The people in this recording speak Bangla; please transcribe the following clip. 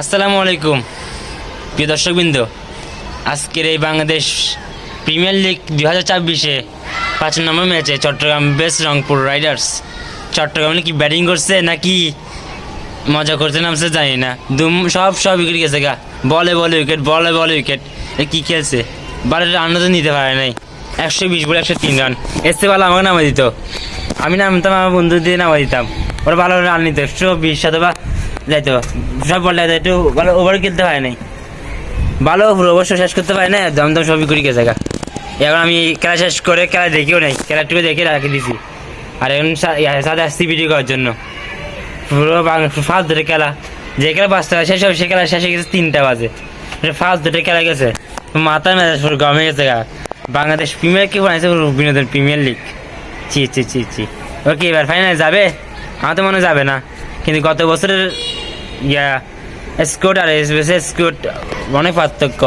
আসসালামু আলাইকুম। প্রিয় দর্শকবৃন্দ, আজকের এই বাংলাদেশ প্রিমিয়ার লিগ দুই হাজার চব্বিশে পাঁচ নম্বর ম্যাচে চট্টগ্রাম বেস্ট রংপুর রাইডার্স। চট্টগ্রামে কি ব্যাটিং করছে নাকি মজা করতে নামছে জানি না। দুম সব সব উইকেট গেছে গা। বলে বলে উইকেট বলে বলে উইকেট এ কী খেলছে? বারের রানও তো নিতে পারে নাই। একশো বিশ বলে একশো তিন রান। এসে ভালো আমাকে নামা দিত। আমি নামতাম, আমার বন্ধু দিয়ে নামা দিতাম। ওরা ভালো রান নিত। একশো বিশ সাথে বা যাইতো সব বললে একটু ভালো ওভার খেলতে পারে নাই। ভালো অবশ্য শেষ করতে পারে না, দমদম সবই করি গেছে এখন আমি খেলা শেষ করে খেলা দেখিও নাই খেলাটুকু দেখে রাখি দিছি। আর এখন সাথে আসছি ভিডিও করার জন্য। পুরো দুটো খেলা। যে খেলা পাঁচটা শেষ হবে, সে খেলা শেষে গেছে তিনটা বাজে। দুটো খেলা গেছে। মাথা মেজাজ পুরো গমে গেছে গা। বাংলাদেশ প্রিমিয়ার কি বানাইছে বিনোদন প্রিমিয়ার লিগ চি চি চি চি ওকে, এবার ফাইনাল যাবে? আমার তো মনে হয় যাবে না। কিন্তু গত বছরের ইয়া স্কোট আর এসবিএস স্কোট অনেক পার্থক্য।